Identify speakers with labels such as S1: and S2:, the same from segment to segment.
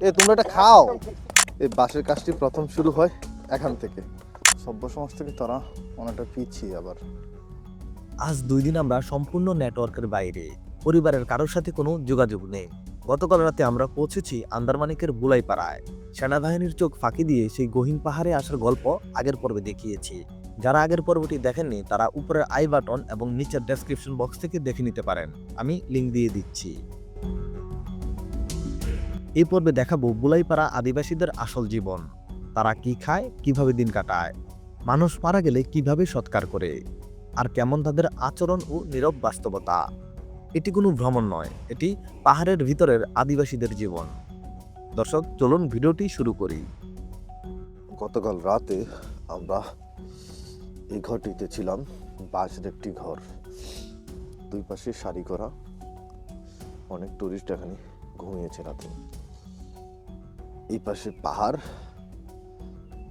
S1: এ, তোমরা এটা খাও। এই বাঁশের কাজটি প্রথম শুরু হয় এখান থেকে। সভ্য সমাজ থেকে তারা অনেকটা পিছিয়ে আবার।
S2: আজ দুই দিন আমরা সম্পূর্ণ নেটওয়ার্কের বাইরে। পরিবারের কারোর সাথে কোনো যোগাযোগ নেই। গতকাল রাতে আমরা পৌঁছেছি আন্দারমানিকের বুলাইপাড়ায়। সেনাবাহিনীর চোখ ফাঁকি দিয়ে সেই গহীন পাহাড়ে আসার গল্প আগের পর্বে দেখিয়েছি। যারা আগের পর্বটি দেখেননি, তারা উপরের আই বাটন এবং নিচের ডেসক্রিপশন বক্স থেকে দেখে নিতে পারেন। আমি লিঙ্ক দিয়ে দিচ্ছি। এই পর্বে দেখাবো বুলাইপাড়া আদিবাসীদের আসল জীবন। তারা কি খায়, কীভাবে দিন কাটায়, মানুষ মারা গেলে কীভাবে সৎকার করে, আর কেমন তাদের আচরণ ও নীরব বাস্তবতা। এটি কোনো ভ্রমণ নয়, এটি পাহাড়ের ভিতরের আদিবাসীদের জীবন। দর্শক, চলুন ভিডিওটি শুরু করি।
S1: গতকাল রাতে আমরা এই ঘরটিতে ছিলাম, বাঁশের একটি ঘর। দুই পাশে সারি করা, অনেক টুরিস্ট এখানে ঘুমিয়েছে রাতে। এই পাশে পাহাড়,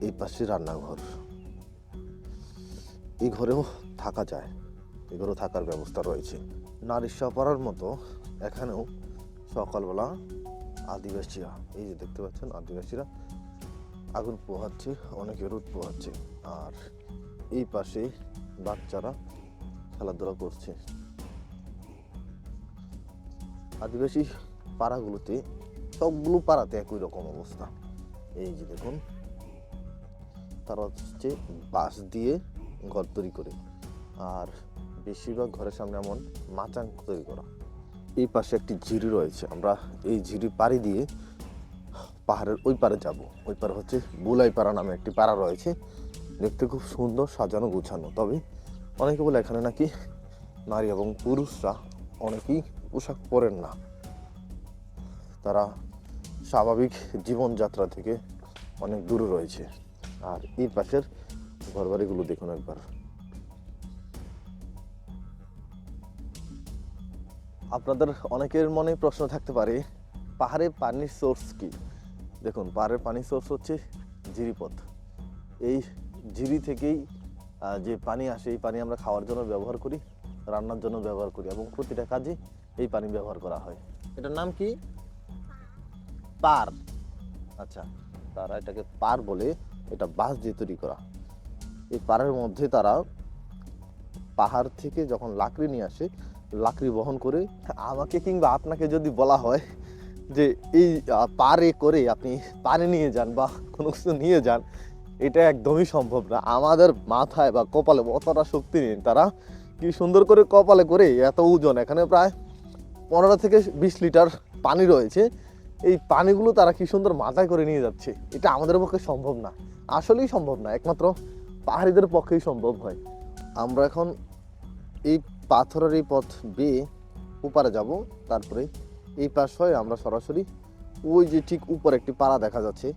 S1: এই পাশে রান্নাঘর। এই ঘরেও থাকা যায়, এই ঘরেও থাকার ব্যবস্থা রয়েছে। নারী পাড়ার মতো এখানেও সকালবেলা আদিবাসীরা, এই যে দেখতে পাচ্ছেন আদিবাসীরা, আগুন পোহাচ্ছে, অনেকে রোদ পোহাচ্ছে। আর এই পাশে বাচ্চারা খেলাধুলা করছে। আদিবাসী পাড়াগুলোতে সবগুলো পাড়াতে একই রকম অবস্থা। এই যে দেখুন, তারা হচ্ছে বাঁশ দিয়ে ঘর তৈরি করে। আর বেশিরভাগ ঘরের সামনে এমন মাচাং তৈরি করা। এই পাশে একটি ঝিরি রয়েছে। আমরা এই ঝিরি পাড়ি দিয়ে পাহাড়ের ওই পারে যাব। ওই পারে হচ্ছে বুলাই পাড়া নামে একটি পাড়া রয়েছে। দেখতে খুব সুন্দর, সাজানো, গুছানো। তবে অনেকে বলে এখানে নাকি নারী এবং পুরুষরা অনেকেই পোশাক পরেন না। তারা স্বাভাবিক জীবনযাত্রা থেকে অনেক দূরে রয়েছে। আর এই পাশের ঘরবাড়িগুলো দেখুন একবার। আপনাদের অনেকের মনে প্রশ্ন থাকতে পারে, পাহাড়ে পানির সোর্স কি? দেখুন পাহাড়ের পানির সোর্স হচ্ছে ঝিরিপথ। এই ঝিরি থেকেই যে পানি আসে, এই পানি আমরা খাওয়ার জন্য ব্যবহার করি, রান্নার জন্য ব্যবহার করি এবং প্রতিটা কাজে এই পানি ব্যবহার করা হয়। এটার নাম কি? পার। আচ্ছা তারা এটাকে পার বলে এটা বাঁশ দিয়ে তৈরি করা। এই পাড়ের মধ্যে তারা পাহাড় থেকে যখন লাকড়ি নিয়ে আসে, লাকড়ি বহন করে আমাকে কিংবা আপনাকে যদি বলা হয় যে এই পারে করে আপনি পারে নিয়ে যান বা কোনো কিছু নিয়ে যান, এটা একদমই সম্ভব না। আমাদের মাথায় বা কপালে অতটা শক্তি নেই। তারা কি সুন্দর করে কপালে করে এত ওজন, এখানে প্রায় পনেরো থেকে বিশ লিটার পানি রয়েছে। এই পানিগুলো তারা কি সুন্দর মাথায় করে নিয়ে যাচ্ছে? এটা আমাদের পক্ষে সম্ভব না। আসলেই সম্ভব না, একমাত্র পাহাড়িদের পক্ষেই সম্ভব হয়। আমরা এখন এই পাথরের এই পথ বেয়ে উপারে যাব, তারপরে এই পাশ হয়ে আমরা সরাসরি ওই যে ঠিক উপরে একটি পাড়া দেখা যাচ্ছে,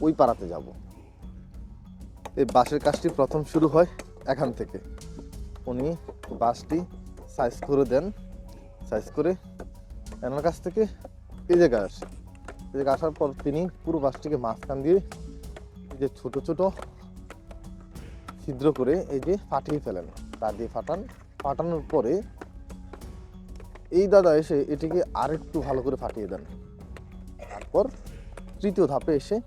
S1: ওই পাড়াতে যাব। এই বাঁশের কাজটি প্রথম শুরু হয় এখান থেকে। উনি বাঁশটি সাইজ করে দেন। সাইজ করে এনার কাছ থেকে এই জায়গায় আসে আসার পর তিনি পুরো বাঁশটিকে মাঝখান দিয়ে যে ছোট ছোট ছিদ্র করে এই যে ফাটিয়ে ফেলেন। তার দিয়ে ফাটান। ফাটানোর পরে এই দাদা এসে এটিকে আরেকটু ভালো করে ফাটিয়ে দেন। তারপর তৃতীয় ধাপে এসে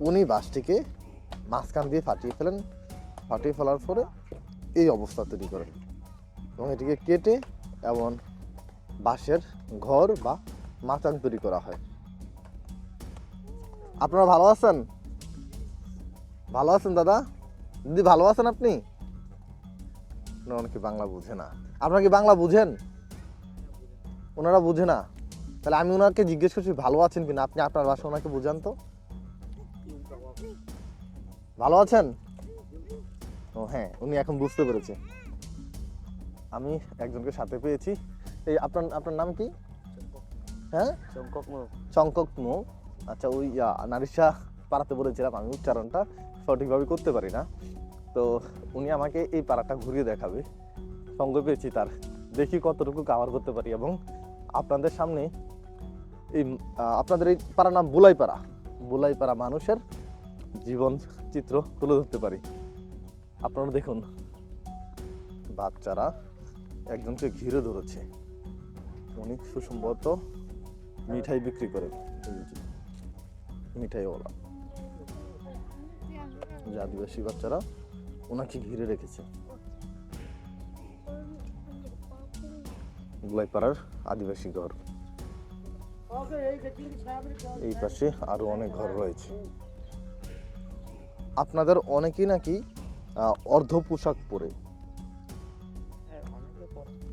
S1: উনি বাসটিকে মাঝখান দিয়ে ফাটিয়ে ফেলেন। ফাটিয়ে ফেলার পরে এই অবস্থা তৈরি করেন। এবং এটিকে কেটে এমন বাঁশের ঘর বা মাচাং তৈরি করা হয়। আপনারা ভালো আছেন? ভালো আছেন দাদা? দিদি, ভালো আছেন আপনি? অনেকে বাংলা বুঝে না। আপনারা কি বাংলা বুঝেন? ওনারা বুঝে না। তাহলে আমি ওনাকে জিজ্ঞেস করছি, ভালো আছেন কিনা? আপনি আপনার ভাষা ওনাকে বুঝান তো। ভালো আছেন? ও হ্যাঁ উনি এখন বুঝতে পেরেছে। আমি একজনকে সাথে পেয়েছি। এই আপনার আপনার নাম কি? হ্যাঁ? চঙ্কক মো। আচ্ছা ওই নারিশা পাড়াতে বলেছিলাম আমি উচ্চারণটা সঠিকভাবে করতে পারি না। তো উনি আমাকে এই পাড়াটা ঘুরিয়ে দেখাবে। সঙ্গে পেয়েছি তার। দেখি কতটুকু কাভার করতে পারি এবং আপনাদের সামনে এই আপনাদের এই পাড়ার নাম বুলাইপাড়া। বুলাইপাড়া মানুষের জীবন চিত্র তুলে ধরতে পারি। আপনারা দেখুন বাচ্চারা একজনকে ঘিরে ধরেছে। উনি সুসম্ভবত মিঠাই বিক্রি করে। মিঠাইওয়ালা। যে আদিবাসী বাচ্চারা ওনাকে ঘিরে রেখেছে। গোলাইপাড়ার আদিবাসী ঘর। এই পাশে আরও অনেক ঘর রয়েছে। আপনাদের অনেকেই নাকি অর্ধ পোশাক পরে।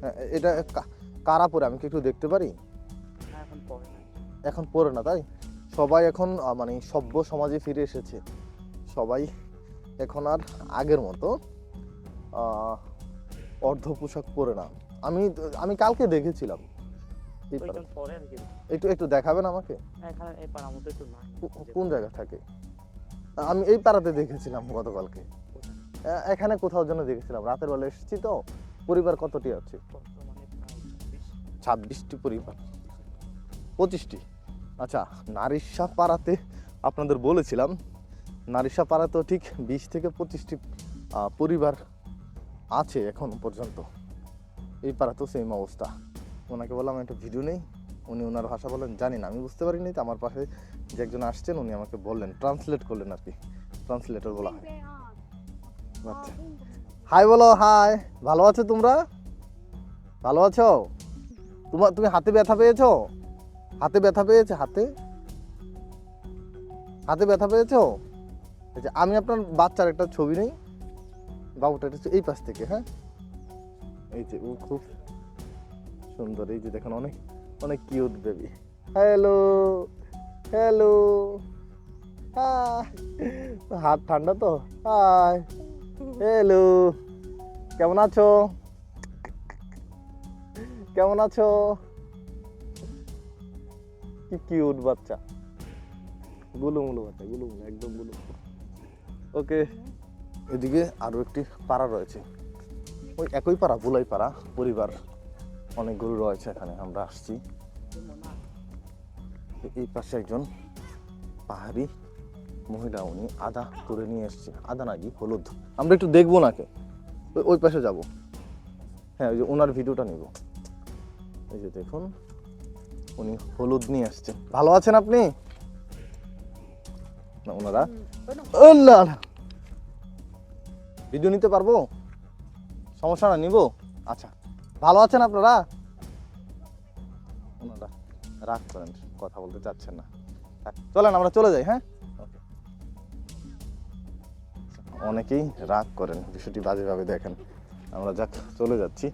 S1: হ্যাঁ, এটা কারা পরে? আমি কি একটু দেখতে পারি? এখন পরে না তাই? সবাই এখন মানে সভ্য সমাজে ফিরে এসেছে। সবাই এখন আর আগের মতো অর্ধ পোশাক পরে না। আমি আমি কালকে দেখেছিলাম। পাড়া- একটু একটু দেখাবেন আমাকে? কো- কোন জায়গা থাকে? আমি এই পাড়াতে দেখেছিলাম গতকালকে। এখানে কোথাও যেন দেখেছিলাম। রাতের বেলা এসেছি তো পরিবার কতটি আছে? ছাব্বিশটি পরিবার। পঁচিশটি। আচ্ছা নারিশা পাড়াতে আপনাদের বলেছিলাম নারিশা পাড়াতেও ঠিক বিশ থেকে পঁচিশটি পরিবার আছে এখন পর্যন্ত। এই পাড়াতেও সেম অবস্থা। ওনাকে বললাম একটা ভিডিও নেই। উনি ওনার ভাষা বলেন, জানি না, আমি বুঝতে পারিনি। তো আমার পাশে যে একজন আসছেন, উনি আমাকে বললেন ট্রান্সলেট করলেন আর কি ট্রান্সলেটর বলা হয়। আচ্ছা। হাই বলো হাই ভালো আছো তোমরা? ভালো আছো? তোমার তুমি হাতে ব্যথা পেয়েছ? হাতে ব্যথা পেয়েছে? হাতে? হাতে ব্যথা পেয়েছ যে আমি আপনার বাচ্চার একটা ছবি নেই। বাবুটা এই পাশ থেকে হ্যাঁ? এই যে ও খুব সুন্দর, এই যে দেখেন, অনেক অনেক কিউট বেবি হ্যালো হ্যালো হাত ঠান্ডা তো? হাই হ্যালো কেমন আছো? কেমন আছো? কি কিউট বাচ্চা। গুলুমুলু বাচ্চা, গুলুমুলু, একদম গুলুমুলু। ওকে। এদিকে আরও একটি পাড়া রয়েছে। ওই একই পাড়া বুলাই পাড়া, পরিবার অনেক গরু রয়েছে এখানে, আমরা আসছি। এই পাশে একজন পাহাড়ি মহিলা, উনি আদা করে নিয়ে এসছে। আদা নাকি হলুদ। আমরা একটু দেখব নাকে ওই পাশে যাব। হ্যাঁ ওই যে ওনার ভিডিওটা নিব। এই যে দেখুন। উনি হলুদ নিয়ে আসছেন। ভালো আছেন আপনি? না, ওনারা? না। ভিডিও নিতে পারব? সমস্যা না, নিব? আচ্ছা ভালো আছেন আপনারা? ওনারা, রাগ করেন, কথা বলতে চাচ্ছেন না। চলেন, আমরা চলে যাই হ্যাঁ? অনেকেই রাগ করেন, বিষয়টি বাজেভাবে দেখেন। আমরা যাক, চলে যাচ্ছি।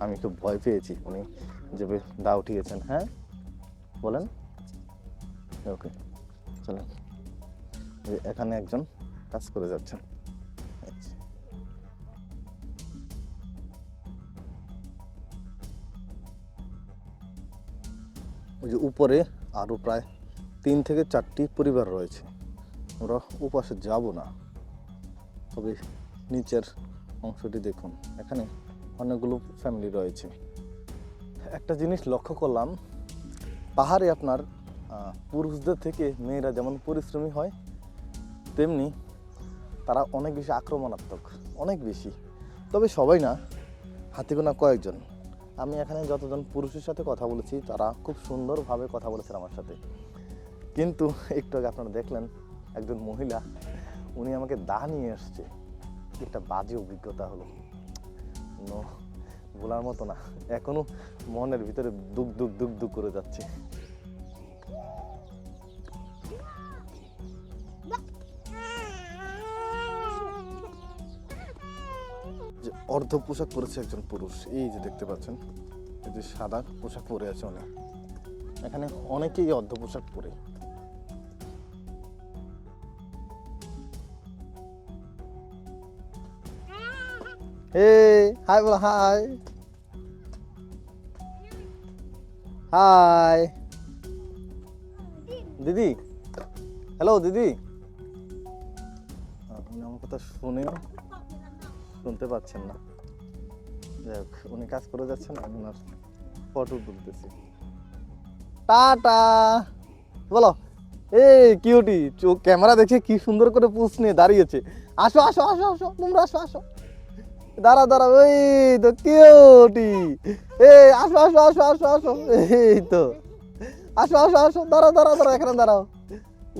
S1: আমি একটু ভয় পেয়েছি। উনি যে দা উঠিয়েছেন হ্যাঁ? বলেন। ওকে, চলেন। এখানে একজন কাজ করে যাচ্ছেন। ওই যে উপরে আরও প্রায় তিন থেকে চারটি পরিবার রয়েছে। আমরা উপাসে যাব না। তবে নিচের অংশটি দেখুন। এখানে অনেকগুলো ফ্যামিলি রয়েছে। একটা জিনিস লক্ষ্য করলাম, পাহাড়ে আপনার পুরুষদের থেকে মেয়েরা যেমন পরিশ্রমী হয়, তেমনি তারা অনেক বেশি আক্রমণাত্মক, অনেক বেশি। তবে সবাই না হাতে গোনা কয়েকজন। আমি এখানে যতজন পুরুষের সাথে কথা বলেছি, তারা খুব সুন্দরভাবে কথা বলেছেন আমার সাথে। কিন্তু একটু আগে আপনারা দেখলেন, একজন মহিলা, উনি আমাকে দা নিয়ে এসছে। একটা বাজে অভিজ্ঞতা হলো। বলার মতো না, এখনও মনের ভিতরে দুক দুক দুক দুক করে যাচ্ছে। যে অর্ধ পোশাক পরেছে একজন পুরুষ, এই যে দেখতে পাচ্ছেন, এই যে সাদা পোশাক পরে আছে অনেক। এখানে অনেকেই অর্ধ পোশাক পরে। Hey, hi বলো হাই হাই দিদি হ্যালো দিদি উনি আমার কথা শুনেও শুনতে পাচ্ছেন না। যাই হোক উনি কাজ করে যাচ্ছেন আমি ওনার ফটো তুলতেছি। টাটা। বলো। এই কিউটি চোখ ক্যামেরা দেখে কি সুন্দর করে পুষ নিয়ে দাঁড়িয়েছে। আসো আসো আসো আসো তোমরা আসো আসো। দাঁড়া দাঁড়া, ওই তো কিউটি। এই আসো আসো আসো আসো আসো। এই তো। আসো আসো আসো, দাঁড়াও দাঁড়াও দাঁড়াও, এখানে দাঁড়াও।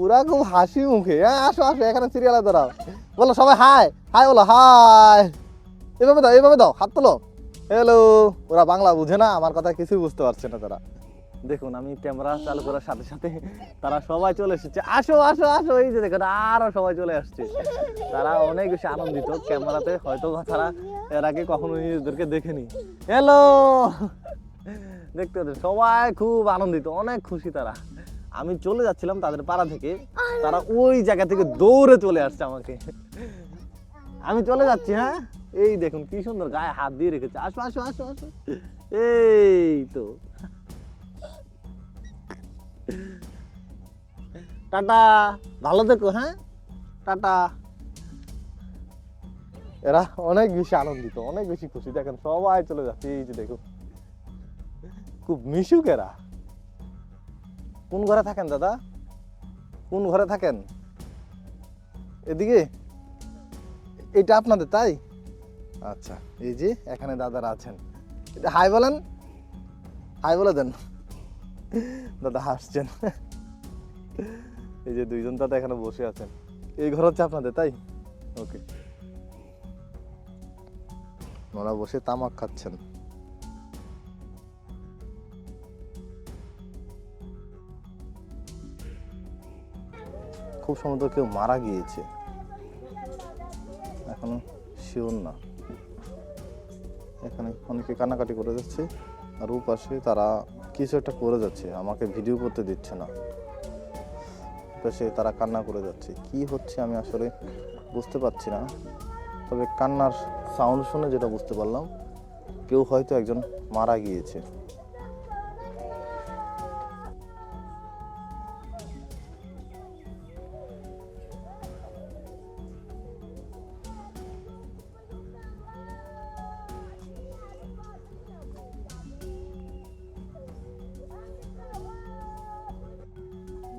S1: ওরা খুব হাসি মুখে। হ্যাঁ আসো আসো, এখানে সিরিয়ালে দাঁড়াও। বলো সবাই হাই হাই বলো, হাই। এভাবে দাও এভাবে দাও, হাত তোলো। হ্যালো ওরা বাংলা বুঝে না, আমার কথা কিছুই বুঝতে পারছে না তারা। দেখুন, আমি ক্যামেরা চালু করার সাথে সাথে তারা সবাই চলে এসেছে। আসো আসো আসো, এই যে দেখুন, আরও সবাই চলে আসছে। তারা অনেক বেশি আনন্দিত ক্যামেরাতে হয়তো তারা এর আগে কখনো নিজেদেরকে দেখেনি। হ্যালো দেখতে সবাই খুব আনন্দিত, অনেক খুশি তারা। আমি চলে যাচ্ছিলাম তাদের পাড়া থেকে। তারা ওই জায়গা থেকে দৌড়ে চলে আসছে আমাকে। আমি চলে যাচ্ছি হ্যাঁ? এই দেখুন, কি সুন্দর, গায়ে হাত দিয়ে রেখেছে। আসো আসো আসো আসো। এই তো। টাটা। ভালো থেকো হ্যাঁ? টাটা। এরা অনেক বেশি আনন্দিত, অনেক বেশি খুশি। দেখেন, সবাই চলে যাচ্ছে। এই যে দেখো খুব মিশুক এরা। কোন ঘরে থাকেন, দাদা? কোন ঘরে থাকেন? এদিকে? এটা আপনাদের, তাই? আচ্ছা এই যে এখানে দাদারা আছেন। এটা হাই বলেন। হাই বলে দেন। দাদা হাসছেন। এই যে দুইজন দাদা এখানে বসে আছেন। এই ঘর হচ্ছে আপনাদের, তাই? ওকে ওরা বসে তামাক খাচ্ছেন। খুব সম্ভবত কেউ মারা গিয়েছে। এখনও শিওর না। এখানে অনেকে কান্নাকাটি করে যাচ্ছে, আর ও তারা কিছু একটা করে যাচ্ছে, আমাকে ভিডিও করতে দিচ্ছে না। পাশে তারা কান্না করে যাচ্ছে। কি হচ্ছে আমি আসলে বুঝতে পারছি না। তবে কান্নার সাউন্ড শুনে যেটা বুঝতে পারলাম, কেউ হয়তো একজন মারা গিয়েছে।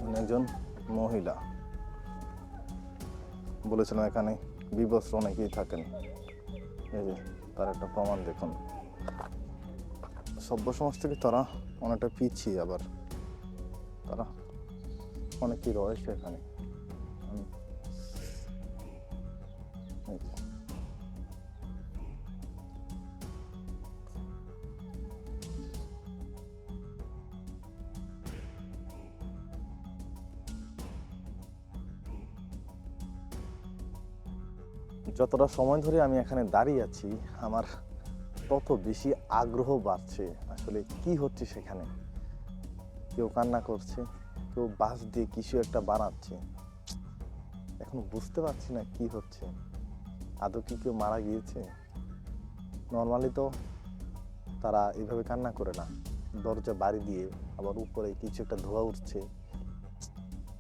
S1: উনি একজন মহিলা। বলেছিলাম এখানে বিবস্ত্র অনেকেই থাকেন। এই যে, তার একটা প্রমাণ দেখুন। সভ্য সমাজ থেকে তারা অনেকটা পিছিয়ে আবার। তারা অনেকেই রয়েছে এখানে। যতটা সময় ধরে আমি এখানে দাঁড়িয়ে আছি, আমার তত বেশি আগ্রহ বাড়ছে আসলে কি হচ্ছে সেখানে। কেউ কান্না করছে, কেউ বাঁশ দিয়ে কিছু একটা বানাচ্ছে। এখন বুঝতে পারছি না কি হচ্ছে। আদৌ কি কেউ মারা গিয়েছে? নর্মালি তো তারা এভাবে কান্না করে না। দরজা বাড়ি দিয়ে আবার উপরে কিছু একটা ধোয়া উঠছে।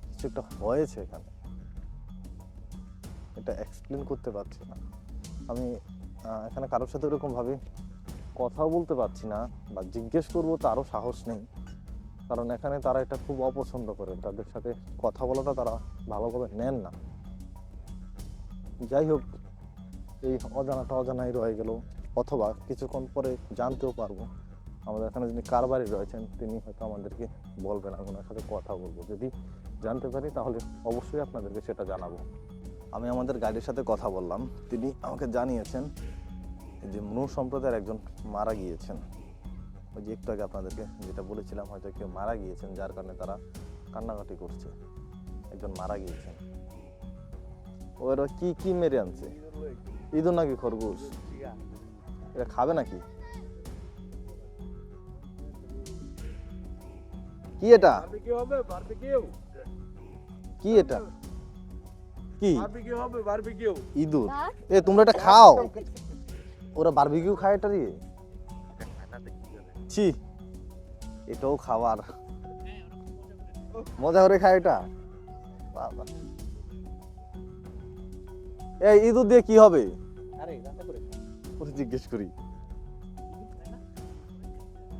S1: কিছু একটা হয়েছে এখানে। এটা এক্সপ্লেন করতে পারছি না। আমি এখানে কারোর সাথে ওরকমভাবে কথাও বলতে পারছি না বা জিজ্ঞেস করব তারও সাহস নেই। কারণ এখানে তারা এটা খুব অপছন্দ করে। তাদের সাথে কথা বলাটা তারা ভালোভাবে নেন না। যাই হোক, এই অজানাটা অজানাই রয়ে গেল। অথবা কিছুক্ষণ পরে জানতেও পারব। আমাদের এখানে যিনি কারবারি রয়েছেন, তিনি হয়তো আমাদেরকে বলবেন, আমি ওনার সাথে কথা বলব। যদি জানতে পারি, তাহলে অবশ্যই আপনাদেরকে সেটা জানাব। আমি আমাদের গাইডের সাথে কথা বললাম। তিনি আমাকে জানিয়েছেন যে মনু সম্প্রদায়ের একজন মারা গিয়েছেন। ওই যে একটু আগে আপনাদেরকে যেটা বলেছিলাম হয়তো কেউ মারা গিয়েছেন যার কারণে তারা কান্নাকাটি করছে। একজন মারা গিয়েছেন। ওরা কি কি মেরে আনছে? ইঁদুর নাকি খরগোশ? এটা খাবে নাকি? কি এটা? কি এটা? কি?
S3: বারবিকিউ হবে বারবিকিউ
S1: ইঁদুর। এ তোমরা এটা খাও। ওরা বারবিকিউ খায় এটা দিয়ে? ছি। এটাও খাবার মজা করে খায় এটা? বাবা। এই ইঁদুর দিয়ে কি হবে?
S4: আরে
S1: জিজ্ঞেস করি।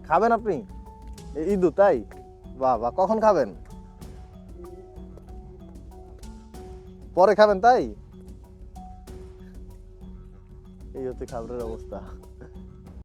S1: খাবেন আপনি? এই ইঁদুর তাই? বাবা কখন খাবেন? পরে খাবেন তাই? এই হচ্ছে খাবারের অবস্থা।